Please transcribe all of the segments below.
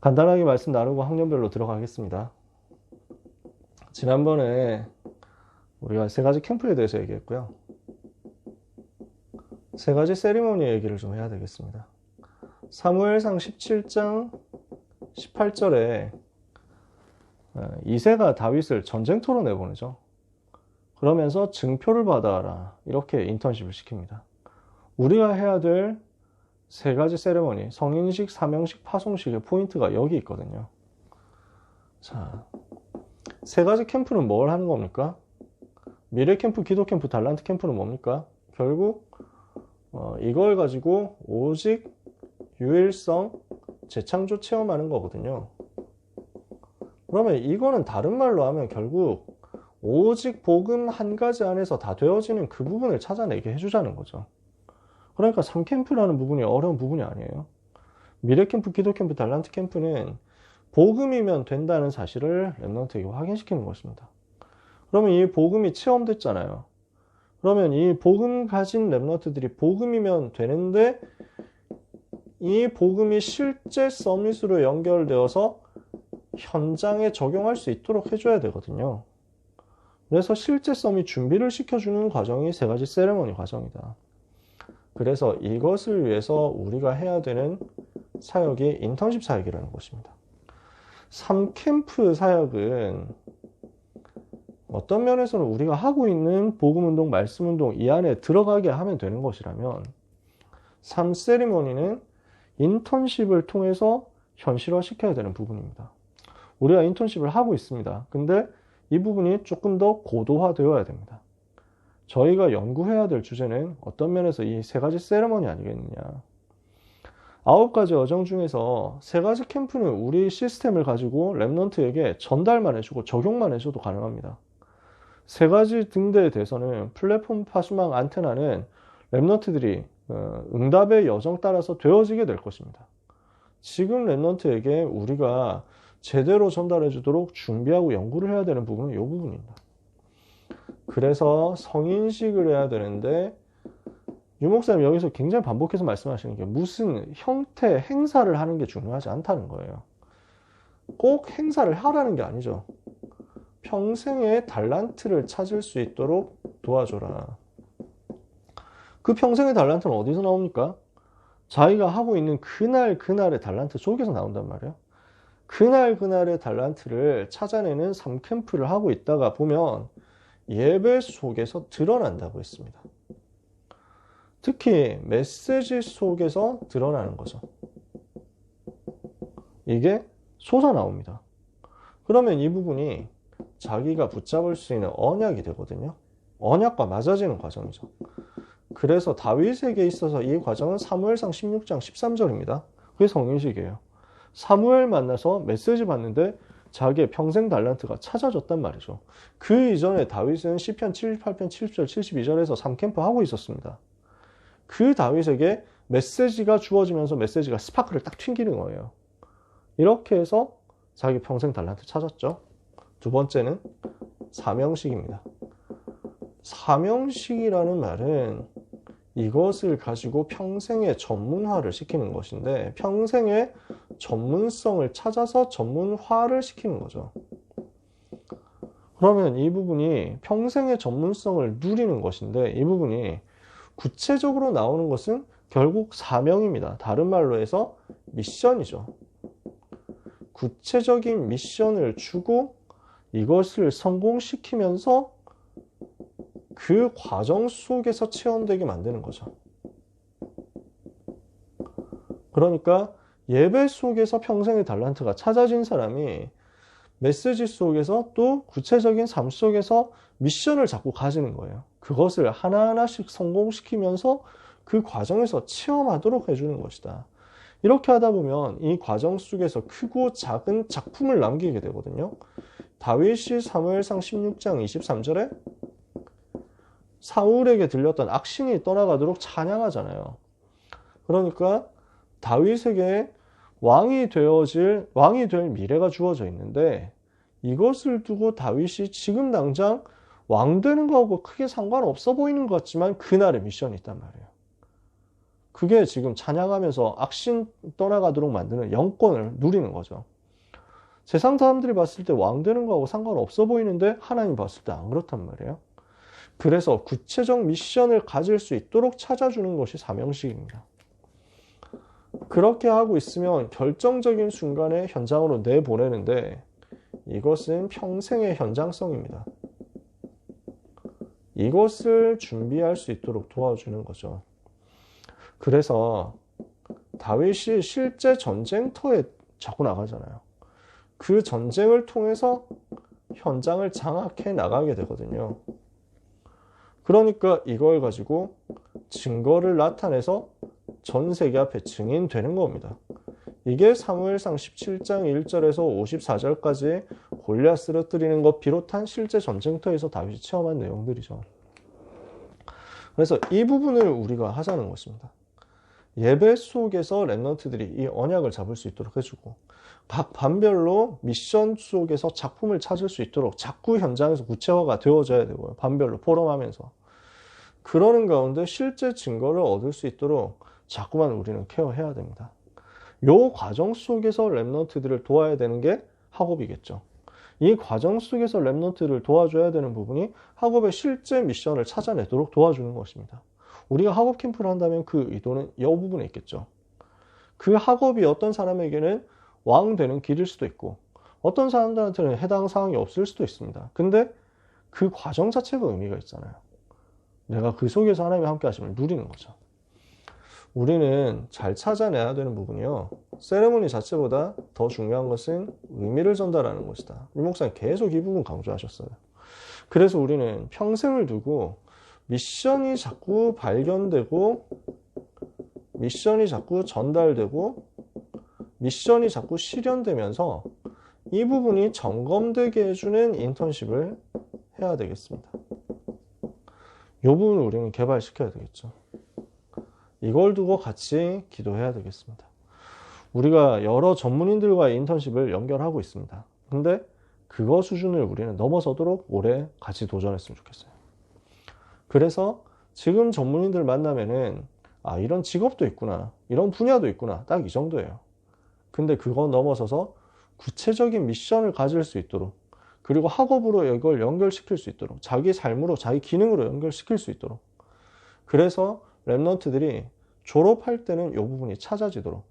간단하게 말씀 나누고 학년별로 들어가겠습니다. 지난번에 우리가 세 가지 캠프에 대해서 얘기했고요. 세 가지 세리머니 얘기를 좀 해야 되겠습니다. 사무엘상 17장 18절에 어, 이세가 다윗을 전쟁터로 내보내죠. 그러면서 증표를 받아라 이렇게 인턴십을 시킵니다. 우리가 해야 될 세 가지 세레머니 성인식, 사명식, 파송식의 포인트가 여기 있거든요. 자, 세 가지 캠프는 뭘 하는 겁니까? 미래 캠프, 기도 캠프, 달란트 캠프는 뭡니까? 결국 어, 이걸 가지고 오직 유일성, 재창조 체험하는 거거든요. 그러면 이거는 다른 말로 하면 결국 오직 복음 한 가지 안에서 다 되어지는 그 부분을 찾아내게 해주자는 거죠. 그러니까 3캠프라는 부분이 어려운 부분이 아니에요. 미래 캠프, 기도 캠프, 달란트 캠프는 복음이면 된다는 사실을 랩런트에게 확인시키는 것입니다. 그러면 이 복음이 체험됐잖아요. 그러면 이 복음 가진 랩런트들이 복음이면 되는데 이 복음이 실제 서밋으로 연결되어서 현장에 적용할 수 있도록 해줘야 되거든요. 그래서 실제 서밋 준비를 시켜주는 과정이 세 가지 세레머니 과정이다. 그래서 이것을 위해서 우리가 해야 되는 사역이 인턴십 사역이라는 것입니다. 3캠프 사역은 어떤 면에서는 우리가 하고 있는 복음운동, 말씀운동 이 안에 들어가게 하면 되는 것이라면 3세리머니는 인턴십을 통해서 현실화 시켜야 되는 부분입니다. 우리가 인턴십을 하고 있습니다. 근데 이 부분이 조금 더 고도화되어야 됩니다. 저희가 연구해야 될 주제는 어떤 면에서 이 세 가지 세레머니 아니겠느냐. 아홉 가지 어정 중에서 세 가지 캠프는 우리 시스템을 가지고 랩넌트에게 전달만 해주고 적용만 해줘도 가능합니다. 세 가지 등대에 대해서는 플랫폼 파수망 안테나는 랩넌트들이 어, 응답의 여정 따라서 되어지게 될 것입니다. 지금 랩넌트에게 우리가 제대로 전달해 주도록 준비하고 연구를 해야 되는 부분은 이 부분입니다. 그래서 성인식을 해야 되는데 유목사님 여기서 굉장히 반복해서 말씀하시는 게 무슨 형태 행사를 하는 게 중요하지 않다는 거예요. 꼭 행사를 하라는 게 아니죠. 평생의 달란트를 찾을 수 있도록 도와줘라. 그 평생의 달란트는 어디서 나옵니까? 자기가 하고 있는 그날 그날의 달란트 속에서 나온단 말이에요. 그날 그날의 달란트를 찾아내는 3캠프를 하고 있다가 보면 예배 속에서 드러난다고 했습니다. 특히 메시지 속에서 드러나는 거죠. 이게 솟아 나옵니다. 그러면 이 부분이 자기가 붙잡을 수 있는 언약이 되거든요. 언약과 맞아지는 과정이죠. 그래서 다윗에게 있어서 이 과정은 사무엘상 16장 13절입니다. 그게 성인식이에요. 사무엘 만나서 메시지 받는데 자기의 평생 달란트가 찾아졌단 말이죠. 그 이전에 다윗은 시편 78편 7절 72절에서 3캠프 하고 있었습니다. 그 다윗에게 메시지가 주어지면서 메시지가 스파크를 딱 튕기는 거예요. 이렇게 해서 자기 평생 달란트 찾았죠. 두 번째는 사명식입니다. 사명식이라는 말은 이것을 가지고 평생의 전문화를 시키는 것인데 평생의 전문성을 찾아서 전문화를 시키는 거죠. 그러면 이 부분이 평생의 전문성을 누리는 것인데 이 부분이 구체적으로 나오는 것은 결국 사명입니다. 다른 말로 해서 미션이죠. 구체적인 미션을 주고 이것을 성공시키면서 그 과정 속에서 체험되게 만드는 거죠. 그러니까 예배 속에서 평생의 달란트가 찾아진 사람이 메시지 속에서 또 구체적인 삶 속에서 미션을 자꾸 가지는 거예요. 그것을 하나하나씩 성공시키면서 그 과정에서 체험하도록 해주는 것이다. 이렇게 하다 보면 이 과정 속에서 크고 작은 작품을 남기게 되거든요. 다윗이 사무엘상 16장 23절에 사울에게 들렸던 악신이 떠나가도록 찬양하잖아요. 그러니까 다윗에게 왕이 되어질 왕이 될 미래가 주어져 있는데 이것을 두고 다윗이 지금 당장 왕 되는 거하고 크게 상관없어 보이는 것 같지만 그날의 미션이 있단 말이에요. 그게 지금 찬양하면서 악신 떠나가도록 만드는 영권을 누리는 거죠. 세상 사람들이 봤을 때 왕 되는 거하고 상관없어 보이는데 하나님 봤을 때 안 그렇단 말이에요. 그래서 구체적 미션을 가질 수 있도록 찾아주는 것이 사명식입니다. 그렇게 하고 있으면 결정적인 순간에 현장으로 내보내는데 이것은 평생의 현장성입니다. 이것을 준비할 수 있도록 도와주는 거죠. 그래서 다윗이 실제 전쟁터에 자꾸 나가잖아요. 그 전쟁을 통해서 현장을 장악해 나가게 되거든요. 그러니까 이걸 가지고 증거를 나타내서 전 세계 앞에 증인되는 겁니다. 이게 사무엘상 17장 1절에서 54절까지 골리앗 쓰러뜨리는 것 비롯한 실제 전쟁터에서 다윗이 체험한 내용들이죠. 그래서 이 부분을 우리가 하자는 것입니다. 예배 속에서 랩런트들이 이 언약을 잡을 수 있도록 해주고 각 반별로 미션 속에서 작품을 찾을 수 있도록 자꾸 현장에서 구체화가 되어져야 되고요. 반별로 포럼하면서 그러는 가운데 실제 증거를 얻을 수 있도록 자꾸만 우리는 케어해야 됩니다. 요 과정 속에서 랩런트들을 도와야 되는 게 학업이겠죠. 이 과정 속에서 랩런트를 도와줘야 되는 부분이 학업의 실제 미션을 찾아내도록 도와주는 것입니다. 우리가 학업 캠프를 한다면 그 의도는 이 부분에 있겠죠. 그 학업이 어떤 사람에게는 왕 되는 길일 수도 있고 어떤 사람들한테는 해당 사항이 없을 수도 있습니다. 근데 그 과정 자체가 의미가 있잖아요. 내가 그 속에서 하나님이 함께 하심을 누리는 거죠. 우리는 잘 찾아내야 되는 부분이요. 세레모니 자체보다 더 중요한 것은 의미를 전달하는 것이다. 이 목사님 계속 이 부분 강조하셨어요. 그래서 우리는 평생을 두고 미션이 자꾸 발견되고 미션이 자꾸 전달되고 미션이 자꾸 실현되면서 이 부분이 점검되게 해주는 인턴십을 해야 되겠습니다. 이 부분을 우리는 개발시켜야 되겠죠. 이걸 두고 같이 기도해야 되겠습니다. 우리가 여러 전문인들과 인턴십을 연결하고 있습니다. 근데 그거 수준을 우리는 넘어서도록 올해 같이 도전했으면 좋겠어요. 그래서 지금 전문인들 만나면은 아, 이런 직업도 있구나. 이런 분야도 있구나. 딱 이 정도예요. 근데 그거 넘어서서 구체적인 미션을 가질 수 있도록 그리고 학업으로 이걸 연결시킬 수 있도록 자기 삶으로 자기 기능으로 연결시킬 수 있도록 그래서 랩런트들이 졸업할 때는 이 부분이 찾아지도록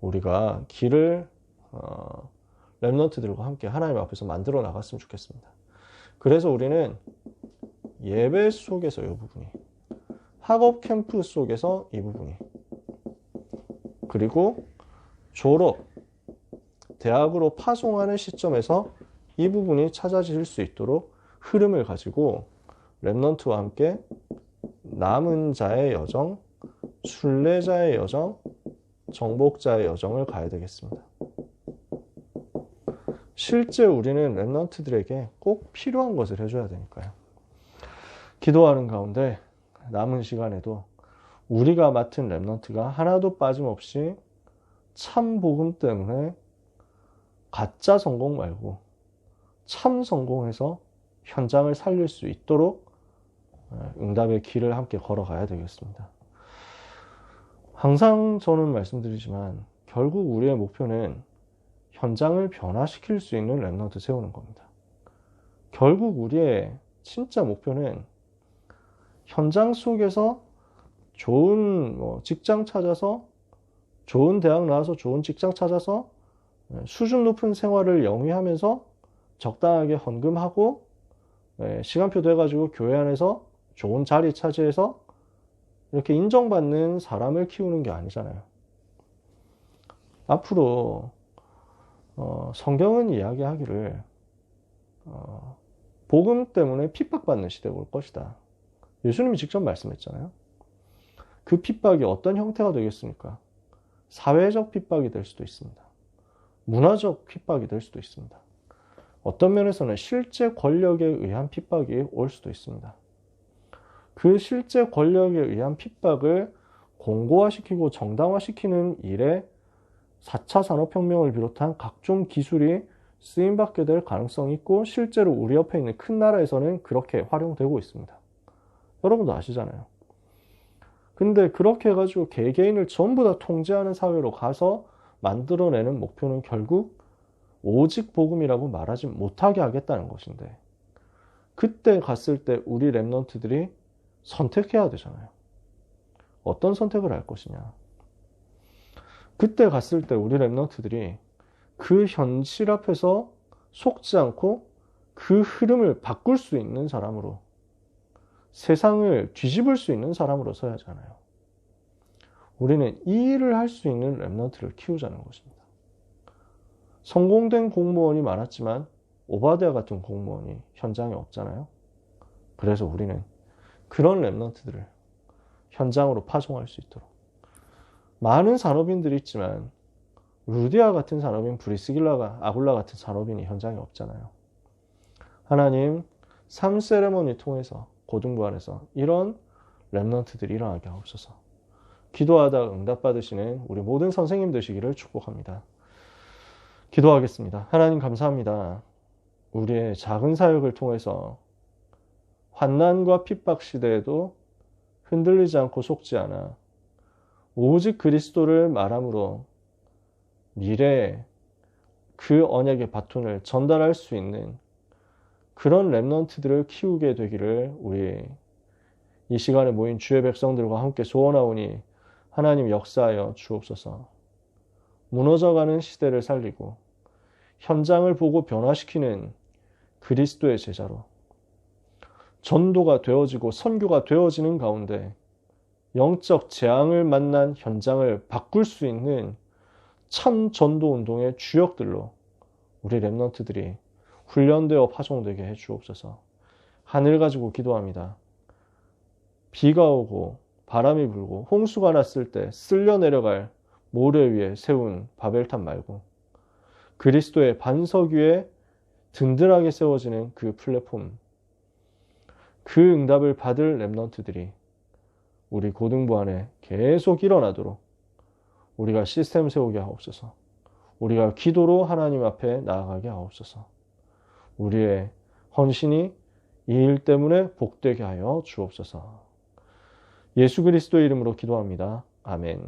우리가 길을 어, 랩런트들과 함께 하나님 앞에서 만들어 나갔으면 좋겠습니다. 그래서 우리는 예배 속에서 이 부분이 학업 캠프 속에서 이 부분이 그리고 졸업 대학으로 파송하는 시점에서 이 부분이 찾아질 수 있도록 흐름을 가지고 랩넌트와 함께 남은 자의 여정, 순례자의 여정, 정복자의 여정을 가야 되겠습니다. 실제 우리는 랩넌트들에게 꼭 필요한 것을 해줘야 되니까요. 기도하는 가운데 남은 시간에도 우리가 맡은 랩넌트가 하나도 빠짐없이 참 복음 때문에 가짜 성공 말고 참 성공해서 현장을 살릴 수 있도록 어, 응답의 길을 함께 걸어가야 되겠습니다. 항상 저는 말씀드리지만 결국 우리의 목표는 현장을 변화시킬 수 있는 랩넌트 세우는 겁니다. 결국 우리의 진짜 목표는 현장 속에서 좋은 뭐 직장 찾아서 좋은 대학 나와서 좋은 직장 찾아서 예, 수준 높은 생활을 영위하면서 적당하게 헌금하고 예, 시간표 돼가지고 교회 안에서 좋은 자리 차지해서 이렇게 인정받는 사람을 키우는 게 아니잖아요. 앞으로 어, 성경은 이야기하기를 어, 복음 때문에 핍박받는 시대가 올 것이다. 예수님이 직접 말씀했잖아요. 그 핍박이 어떤 형태가 되겠습니까? 사회적 핍박이 될 수도 있습니다. 문화적 핍박이 될 수도 있습니다. 어떤 면에서는 실제 권력에 의한 핍박이 올 수도 있습니다. 그 실제 권력에 의한 핍박을 공고화시키고 정당화시키는 일에 4차 산업혁명을 비롯한 각종 기술이 쓰임받게 될 가능성이 있고 실제로 우리 옆에 있는 큰 나라에서는 그렇게 활용되고 있습니다. 여러분도 아시잖아요. 근데 그렇게 해가지고 개개인을 전부 다 통제하는 사회로 가서 만들어내는 목표는 결국 오직 복음이라고 말하지 못하게 하겠다는 것인데 그때 갔을 때 우리 랩런트들이 선택해야 되잖아요. 어떤 선택을 할 것이냐. 그때 갔을 때 우리 랩런트들이 그 현실 앞에서 속지 않고 그 흐름을 바꿀 수 있는 사람으로 세상을 뒤집을 수 있는 사람으로 서야 하잖아요. 우리는 이 일을 할 수 있는 랩런트를 키우자는 것입니다. 성공된 공무원이 많았지만 오바데아 같은 공무원이 현장에 없잖아요. 그래서 우리는 그런 랩런트들을 현장으로 파송할 수 있도록 많은 산업인들이 있지만 루디아 같은 산업인 브리스길라가 아굴라 같은 산업인이 현장에 없잖아요. 하나님 삶 세레머니 통해서 고등부 안에서 이런 랩런트들이 일어나게 하옵소서. 기도하다 응답받으시는 우리 모든 선생님 되시기를 축복합니다. 기도하겠습니다. 하나님 감사합니다. 우리의 작은 사역을 통해서 환난과 핍박 시대에도 흔들리지 않고 속지 않아 오직 그리스도를 말함으로 미래에 그 언약의 바톤을 전달할 수 있는 그런 랩런트들을 키우게 되기를 우리 이 시간에 모인 주의 백성들과 함께 소원하오니 하나님 역사하여 주옵소서. 무너져가는 시대를 살리고 현장을 보고 변화시키는 그리스도의 제자로 전도가 되어지고 선교가 되어지는 가운데 영적 재앙을 만난 현장을 바꿀 수 있는 참 전도 운동의 주역들로 우리 랩런트들이 훈련되어 파송되게 해 주옵소서. 하늘 가지고 기도합니다. 비가 오고 바람이 불고 홍수가 났을 때 쓸려 내려갈 모래 위에 세운 바벨탑 말고 그리스도의 반석 위에 든든하게 세워지는 그 플랫폼 그 응답을 받을 랩런트들이 우리 고등부 안에 계속 일어나도록 우리가 시스템 세우게 하옵소서. 우리가 기도로 하나님 앞에 나아가게 하옵소서. 우리의 헌신이 이 일 때문에 복되게 하여 주옵소서. 예수 그리스도의 이름으로 기도합니다. 아멘.